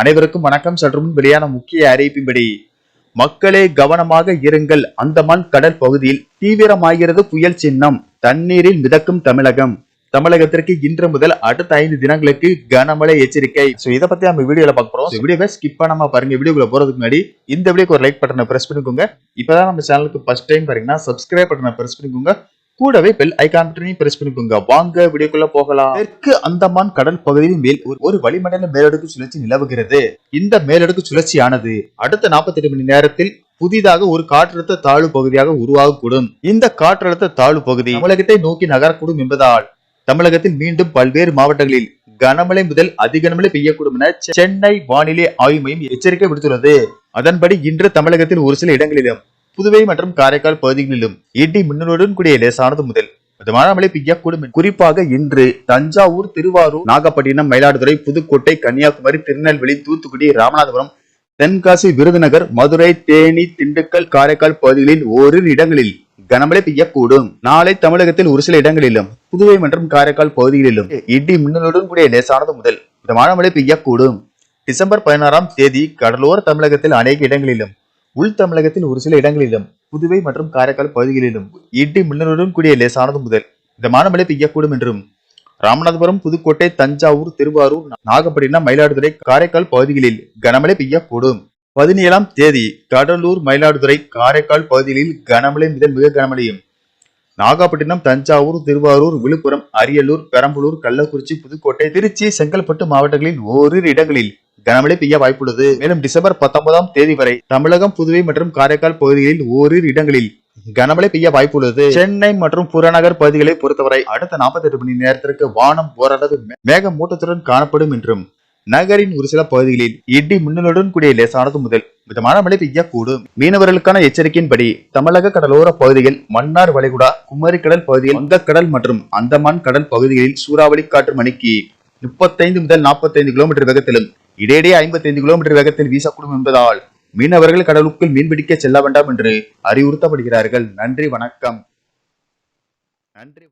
அனைவருக்கும் வணக்கம். சற்று முன் வெளியான முக்கிய அறிவிப்பின்படி மக்களே கவனமாக இருங்கள். அந்தமான் கடல் பகுதியில் தீவிரமாகிறது புயல் சின்னம். தண்ணீரில் மிதக்கும் தமிழகம். தமிழகத்திற்கு இன்று முதல் அடுத்த ஐந்து தினங்களுக்கு கனமழை எச்சரிக்கை. சோ இத பத்தி நம்ம வீடியோல பார்க்க போறோம். வீடியோவை ஸ்கிப் பண்ணாம பாருங்க. வீடியோக்குள்ள போறதுக்கு முன்னாடி இந்த வீடியோக்கு ஒரு லைக் பட்டனை பிரஸ் பண்ணிக்கோங்க. இப்பதான் நம்ம சேனலுக்கு ஃபர்ஸ்ட் டைம் பாருங்கன்னா சப்ஸ்கிரைப் பட்டனை பிரஸ் பண்ணிக்கோங்க. கூடவே பெல் ஐகான் பட்டனையும் பிரஸ் பண்ணிக்கோங்க. வாங்க வீடியோக்குள்ள போகலாம். தெற்கு அந்தமான் கடல் பகுதியின் மேல் ஒரு- வளிமண்டல மேலடுக்கு சுழற்சி நிலவுகிறது. இந்த மேலடுக்கு சுழற்சியானது அடுத்த 48 மணி நேரத்தில் புதிதாக ஒரு காற்றழுத்த தாழ்வு பகுதியாக உருவாகக்கூடும். இந்த காற்றழுத்த தாழ்வு பகுதி தமிழகத்தை நோக்கி நகரக்கூடும் என்பதால் தமிழகத்தில் மீண்டும் பல்வேறு மாவட்டங்களில் கனமழை முதல் அதிகனமழை பெய்யக்கூடும் என சென்னை வானிலை ஆய்வு மையம் எச்சரிக்கை விடுத்துள்ளது. அதன்படி இன்று தமிழகத்தில் ஒரு சில இடங்களிலும் புதுவை மற்றும் காரைக்கால் பகுதிகளிலும் இடி மின்னலுடன் கூடிய லேசானது முதல். மிதமான மழை பெய்யக்கூடும் குறிப்பாக இன்று தஞ்சாவூர் திருவாரூர் நாகப்பட்டினம் மயிலாடுதுறை புதுக்கோட்டை கன்னியாகுமரி திருநெல்வேலி தூத்துக்குடி ராமநாதபுரம் தென்காசி விருதுநகர் மதுரை தேனி திண்டுக்கல் காரைக்கால் பகுதிகளில் ஓரிரு இடங்களில் கனமழை பெய்யக்கூடும் நாளை தமிழகத்தில் ஒரு சில இடங்களிலும் புதுவை மற்றும் காரைக்கால் பகுதிகளிலும் இடி மின்னலுடன் கூடிய லேசானது முதல். மிதமான மழை பெய்யக்கூடும் டிசம்பர் பதினாறாம் தேதி கடலோர தமிழகத்தில் அநேக இடங்களிலும் உள் தமிழகத்தில் ஒரு சில இடங்களிலும் புதுவை மற்றும் காரைக்கால் பகுதிகளிலும் இடி மின்னலுடன் கூடிய லேசானது முதல். மிதமான மழை பெய்யக்கூடும் என்றும் ராமநாதபுரம் புதுக்கோட்டை தஞ்சாவூர் திருவாரூர் நாகப்பட்டினம் மயிலாடுதுறை காரைக்கால் பகுதிகளில் கனமழை பெய்யக்கூடும். பதினேழாம் தேதி கடலூர் மயிலாடுதுறை காரைக்கால் பகுதிகளில் கனமழை முதல் மிக கனமழையும் நாகப்பட்டினம் தஞ்சாவூர் திருவாரூர் விழுப்புரம் அரியலூர் பெரம்பலூர் கள்ளக்குறிச்சி புதுக்கோட்டை திருச்சி செங்கல்பட்டு மாவட்டங்களில் ஓரிரு இடங்களில் கனமழை பெய்ய வாய்ப்புள்ளது. மேலும் டிசம்பர் பத்தொன்பதாம் தேதி வரை தமிழகம் புதுவை மற்றும் காரைக்கால் பகுதிகளில் ஓரிரு இடங்களில் கனமழை பெய்ய வாய்ப்புள்ளது. சென்னை மற்றும் புறநகர் பகுதிகளை பொறுத்தவரை அடுத்த 48 மணி நேரத்திற்கு வானம் ஓரளவு மேகமூட்டத்துடன் காணப்படும் என்றும் நகரின் ஒரு சில பகுதிகளில் இடி மின்னலுடன் கூடிய லேசானது முதல் மிதமான மழை பெய்யக்கூடும். மீனவர்களுக்கான எச்சரிக்கையின்படி தமிழக கடலோர பகுதிகள் மன்னார் வளைகுடா குமரிக்கடல் பகுதியில் வங்கக்கடல் மற்றும் அந்தமான் கடல் பகுதிகளில் சூறாவளி காற்று மணிக்கு முப்பத்தைந்து முதல் 45 கிலோமீட்டர் வேகத்திலும் இடையிடையே 55 கிலோமீட்டர் வேகத்தில் வீசக்கூடும் என்பதால் மீனவர்கள் கடலுக்குள் மீன்பிடிக்க செல்ல வேண்டாம் என்று அறிவுறுத்தப்படுகிறார்கள். நன்றி வணக்கம். நன்றி